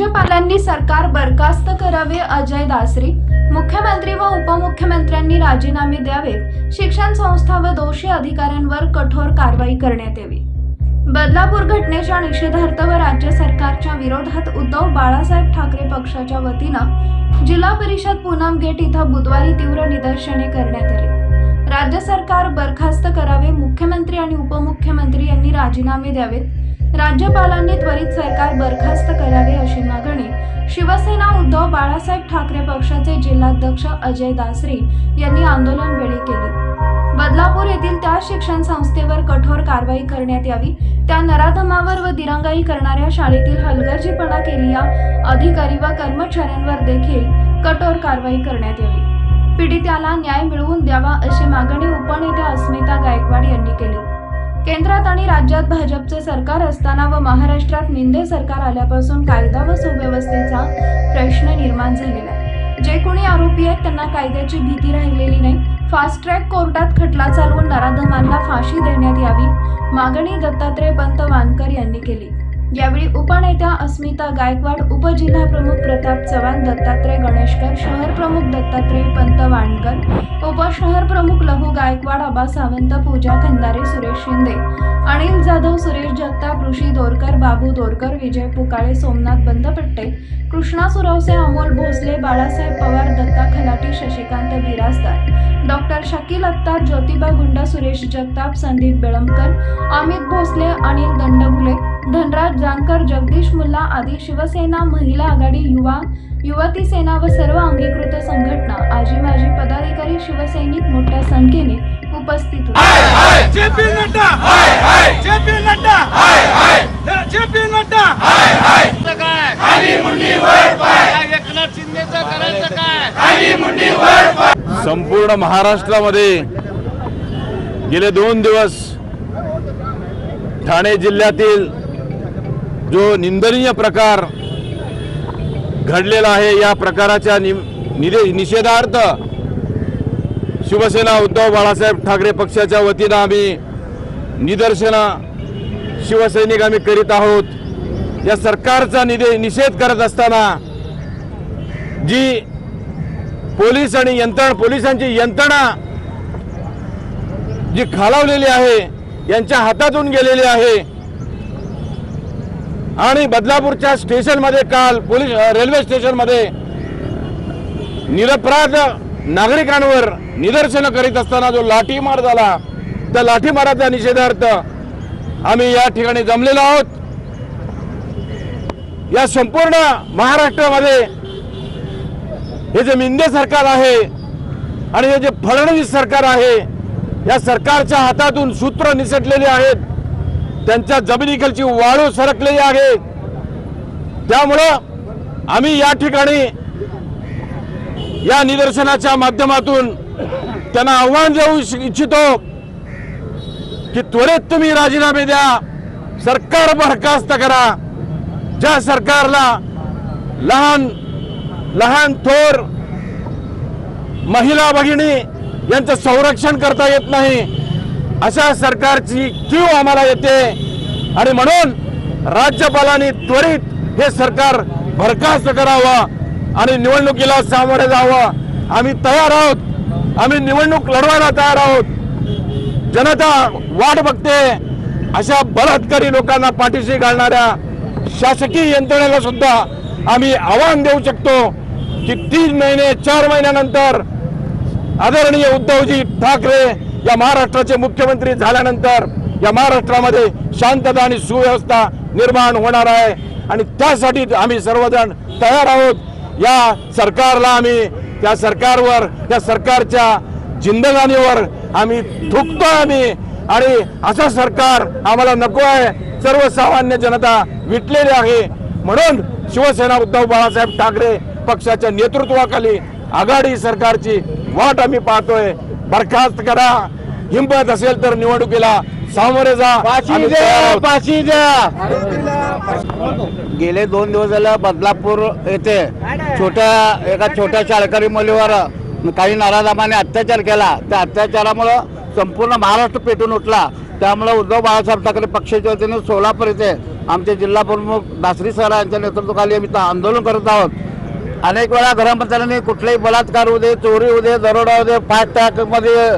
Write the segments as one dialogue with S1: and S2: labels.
S1: राज्यपालांनी सरकार बरखास्त करावे अजय दासरी मुख्यमंत्री व उपमुख्यमंत्र्यांनी राजीनामे द्यावेत शिक्षण संस्था व दोषी अधिकाऱ्यांवर कठोर कारवाई करण्यात यावी. बदलापूर घटनेच्या निषेधार्थ व राज्य सरकारच्या विरोधात उद्धव बाळासाहेब ठाकरे पक्षाच्या वतीनं जिल्हा परिषद पूनम गेट इथं बुधवारी तीव्र निदर्शने करण्यात आली. राज्य सरकार बरखास्त करावे मुख्यमंत्री आणि उपमुख्यमंत्री यांनी राजीनामे द्यावेत. राज्यपालांनी त्वरित सरकार बरखास्त करावे अशी मागणी शिवसेना उद्धव बाळासाहेब ठाकरे पक्षाचे जिल्हाध्यक्ष अजय दासरी यांनी आंदोलनवेळी केली. बदलापूर येथील त्या शिक्षण संस्थेवर कठोर कारवाई करण्यात यावी त्या नराधमावर व दिरंगाई करणाऱ्या शाळेतील हलगर्जीपणा केलेल्या अधिकारी व कर्मचाऱ्यांवर देखील कठोर कारवाई करण्यात यावी. पीडिताला न्याय मिळवून द्यावा अशी मागणी उपनेत्या अस्मिता गायकवाड यांनी केली. केंद्रात आणि राज्यात भाजपचे सरकार असताना व महाराष्ट्रात निंदे सरकार आल्यापासून कायदा व सुव्यवस्थेचा प्रश्न निर्माण झालेला आहे. जे कोणी आरोपी आहेत त्यांना कायद्याची भीती राहिलेली नाही. फास्ट ट्रॅक कोर्टात खटला चालवून नराधमांना फाशी देण्यात यावी मागणी दत्तात्रय पंत वानकर यांनी केली. यावेळी उपनेत्या अस्मिता गायकवाड उपजिल्हाप्रमुख प्रताप चव्हाण दत्तात्रय गणेशकर शहर प्रमुख दत्तात्रय पंत वाणकर उपशहर प्रमुख लहू गायकवाड आबा सावंत पूजा खंदारे सुरेश शिंदे अनिल जाधव सुरेश जगताप ऋषी दोरकर बाबू दोरकर विजय पुकाळे सोमनाथ बंदपट्टे कृष्णा सुरवसे अमोल भोसले बाळासाहेब पवार दत्ता खलाटी शशिकांत बिराजदार डॉक्टर शकील अत्तार ज्योतिबा गुंडा सुरेश जगताप संदीप बेळमकर अमित भोसले अनिल दंडगुले धनराज जानकर जगदीश मुल्ला आदी शिवसेना महिला आघाडी युवा युवती सेना व सर्व अंगीकृत संघटना आजी माजी पदाधिकारी शिवसैनिक मोठ्या संख्येने उपस्थित होते.
S2: संपूर्ण महाराष्ट्रामध्ये गेले दोन दिवस ठाणे जिल्ह्यातील जो निंदनीय प्रकार घडलेला आहे या प्रकाराच्या नि निदे- निषेधार्थ शिवसेना उद्धव बाळासाहेब ठाकरे पक्षाच्या वतीनं आम्ही निदर्शनं शिवसैनिक आम्ही करीत आहोत. या सरकारचा निदे निषेध करत असताना जी पोलीस आणि यंत्रणा पोलिसांची यंत्रणा जी खालावलेली आहे यांच्या हातातून गेलेली आहे. आणि बदलापूरच्या स्टेशनमध्ये काल पोलीस रेल्वे स्टेशनमध्ये निरपराध नागरिकांवर निदर्शनं करीत असताना जो लाठीमार झाला त्या लाठीमाराचा निषेधार्थ आम्ही या ठिकाणी जमलेलो आहोत. या संपूर्ण महाराष्ट्रामध्ये हे जे मिंदे सरकार आहे आणि हे जे फडणवीस सरकार आहे या सरकारच्या हातातून सूत्र निसटलेली आहेत. त्यांच्या जमिनीखालची वाळू सरकलेली आहे त्यामुळं आम्ही या ठिकाणी या निदर्शनाच्या माध्यमातून त्यांना आव्हान देऊ इच्छितो की त्वरित तुम्ही राजीनामे द्या. सरकार बरखास्त करा. ज्या सरकारला लहान लहान थोर महिला भगिनी यांचं संरक्षण करता येत नाही. अशा सरकारची क्यू आम्हाला येते. आणि म्हणून राज्यपालांनी त्वरित हे सरकार भरखास्त करावं आणि निवडणुकीला सामोरे जावं. आम्ही तयार आहोत. आम्ही निवडणूक लढवायला तयार आहोत. जनता वाट बघते. अशा बलात्कारी लोकांना पाठीशी घालणाऱ्या शासकीय यंत्रणेला सुद्धा आम्ही आव्हान देऊ शकतो. की तीन महिने चार महिन्यानंतर आदरणीय उद्धवजी ठाकरे या महाराष्ट्राचे मुख्यमंत्री झाल्यानंतर या महाराष्ट्रामध्ये शांतता आणि सुव्यवस्था निर्माण होणार आहे. आणि त्यासाठी आम्ही सर्वजण तयार आहोत. या सरकारला आम्ही त्या सरकारवर त्या सरकारच्या जिंदगानीवर आम्ही थुकतो आम्ही. आणि असं सरकार आम्हाला नको आहे. सर्वसामान्य जनता विटलेली आहे. म्हणून शिवसेना उद्धव बाळासाहेब ठाकरे पक्षाच्या नेतृत्वाखाली आघाडी सरकारची वाट आम्ही पाहतोय. बरखास्त करा. हिंमत असेल तर निवडणुकीला सामोरे जा.
S3: फाशी द्या
S4: गेले दोन दिवस झालं बदलापूर येथे छोट्या एका छोट्या शाळकरी मुलीवर काही नाराजामाने अत्याचार केला. त्या अत्याचारामुळं संपूर्ण महाराष्ट्र पेटून उठला. त्यामुळं उद्धव बाळासाहेब ठाकरे पक्षाच्या वतीने सोलापूर येथे आमचे जिल्हा प्रमुख दासरी सर यांच्या नेतृत्वाखाली आम्ही आंदोलन करत आहोत. अनेक वेळा गृहमंत्र्यांनी कुठलेही बलात्कार होऊ दे चोरी होऊ दे दरोडा होऊ दे फास्ट ट्रॅकमध्ये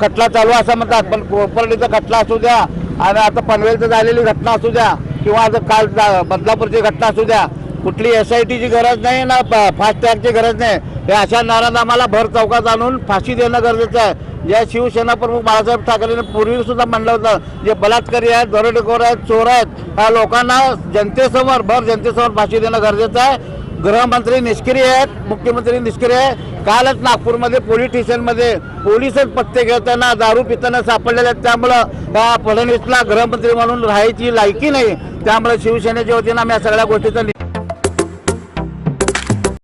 S4: खटला चालू असं म्हणतात पण कोपर्डीचा खटला असू द्या आणि आता पनवेलचं झालेली घटना असू द्या किंवा आता काल जा- बदलापूरची घटना असू द्या कुठली एस आय टीची गरज नाही ना फास्ट ट्रॅकची गरज नाही. हे अशा नारादामाला भर चौकात आणून फाशी देणं गरजेचं आहे. ज्या शिवसेना प्रमुख बाळासाहेब ठाकरेने पूर्वी सुद्धा म्हणलं होतं जे बलात्कारी आहेत दरोडेखोर आहेत चोर आहेत ह्या लोकांना जनतेसमोर भर जनतेसमोर फाशी देणं गरजेचं आहे. गृहमंत्री निष्क्रिय आहेत मुख्यमंत्री निष्क्रिय आहे कालच नागपूरमध्ये पोलीस स्टेशनमध्ये पोलीसच पत्ते घेताना दारू पिताना सापडलेले आहेत. त्यामुळं फडणवीसला गृहमंत्री म्हणून राहायची लायकी नाही. त्यामुळे शिवसेनेच्या वतीनं आम्ही या सगळ्या गोष्टीचा